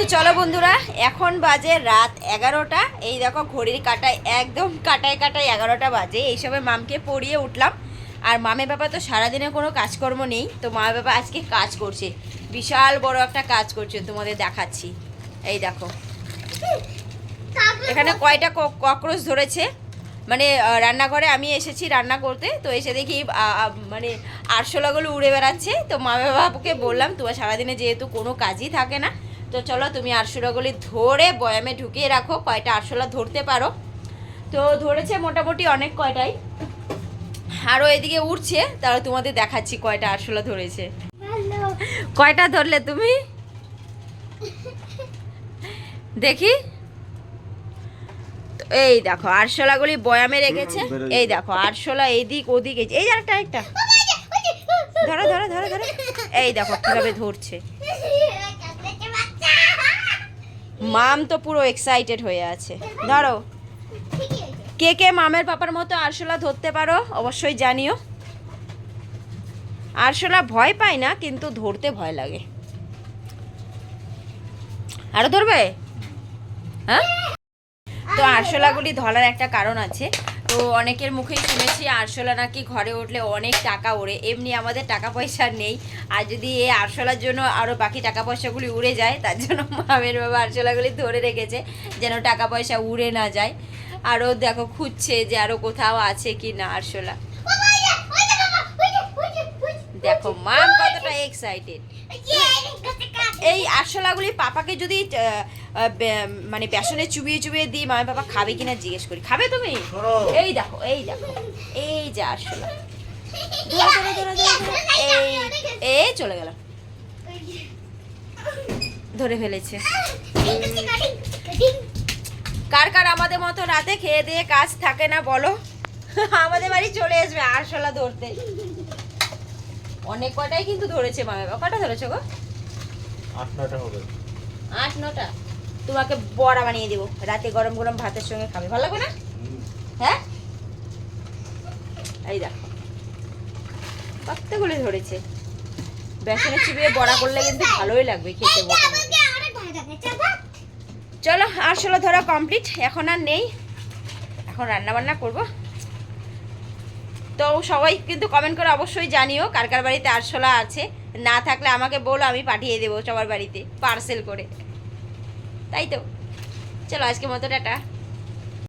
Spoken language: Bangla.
তো চলো বন্ধুরা, এখন বাজে রাত এগারোটা। এই দেখো ঘড়ির কাটায়, একদম কাটায় কাটায় এগারোটা বাজে। এইসবে মামকে পড়িয়ে উঠলাম। আর মামে বাবা তো সারাদিনে কোনো কাজকর্ম নেই, তো মা বাবা আজকে কাজ করছে। বিশাল বড় একটা কাজ করছে, তোমাদের দেখাচ্ছি। এই দেখো। এখানে কয়টা ককরোচ ধরেছে। মানে রান্নাঘরে আমি এসেছি রান্না করতে, তো এসে দেখি মানে আরশোলাগুলো উড়ে বেড়াচ্ছে। তো মা বাবাকে বললাম, তোমার সারাদিনে যেহেতু কোনো কাজই থাকে না তো চলো তুমি আরশোলাগুলি ধরে বয়ামে ঢুকিয়ে রাখো কয়টা আরশোলা ধরতে পারো। তো ধরেছে মোটামুটি অনেক কয়টাই। আরও এদিকে উঠছে তাহলে তোমাদের দেখাচ্ছি কয়টা আরশোলা ধরেছে। কয়টা ধরলে তুমি? দেখি। এই দেখো আরশোলাগুলি বয়ামে রেখেছে। এই দেখো আরশোলা এইদিক ওদিক এই যে- এই যে আরেকটা আরেকটা। ধরো ধরো ধরো ধরো। এই দেখো কীভাবে ধরছে। মাম তো পুরো এক্সাইটেড হয়ে আছে। ধরো কে কে মামের পাপার মতো আরশোলা ধরতে পারো, অবশ্যই জানিও। আরশোলা ভয় পায় না, কিন্তু ধরতে ভয় লাগে। আরও ধরবে? হ্যাঁ? তো আরশোলাগুলি ধরার একটা কারণ আছে। তো অনেকের মুখেই শুনেছি আরশোলা নাকি ঘরে উঠলে অনেক টাকা ওড়ে। এমনি আমাদের টাকা পয়সা নেই। আর যদি এই আরশোলার জন্য আরও বাকি টাকা পয়সাগুলি উড়ে যায় তার জন্য মামের বাবা আরশোলাগুলি ধরে রেখেছে যেন টাকা পয়সা উড়ে না যায়। আরও দেখো খুঁজছে যে আরও কোথাও আছে কি না আরশোলা দেখো মাম এক্সাইটেড এই আরশোলাগুলি পাপাকে যদি মানে বেসনে চুবিয়ে চুবিয়ে দিই মামি পাপা খাবে কিনা জিজ্ঞেস করি। খাবে তুমি? এই দেখো এই দেখো। এই যে আরশোলা। এই এই চলে গেল। ধরে ফেলেছে। কার কার আমাদের মতো রাতে খেয়ে দিয়ে কাজ থাকে না বলো? আমাদের বাড়ি চলে আসবে আরশোলা ধরতে। অনেক কটাই কিন্তু ধরেছে মামা বাবা। কটা ধরেছো গো? আট নটা হবে। আট নটা তোমাকে বড়া বানিয়ে দেবো। রাতে গরম গরম ভাতের সঙ্গে খাবে। ভালো লাগবে না? হ্যাঁ? এই দেখো। কতগুলি ধরেছে? বেসনে চিবিয়ে বড়া করলে কিন্তু ভালোই লাগবে খেতে চলো আরশোলা ধরা কমপ্লিট এখন আর নেই। এখন রান্না বান্না করব। তো সবাই কিন্তু কমেন্ট করে অবশ্যই জানিও কার কার বাড়িতে আরশোলা আছে। না থাকলে আমাকে বলো, আমি পাঠিয়ে দেবো সবার বাড়িতে পার্সেল করে। তাই তো? চলো আজকে মতো, টাটা।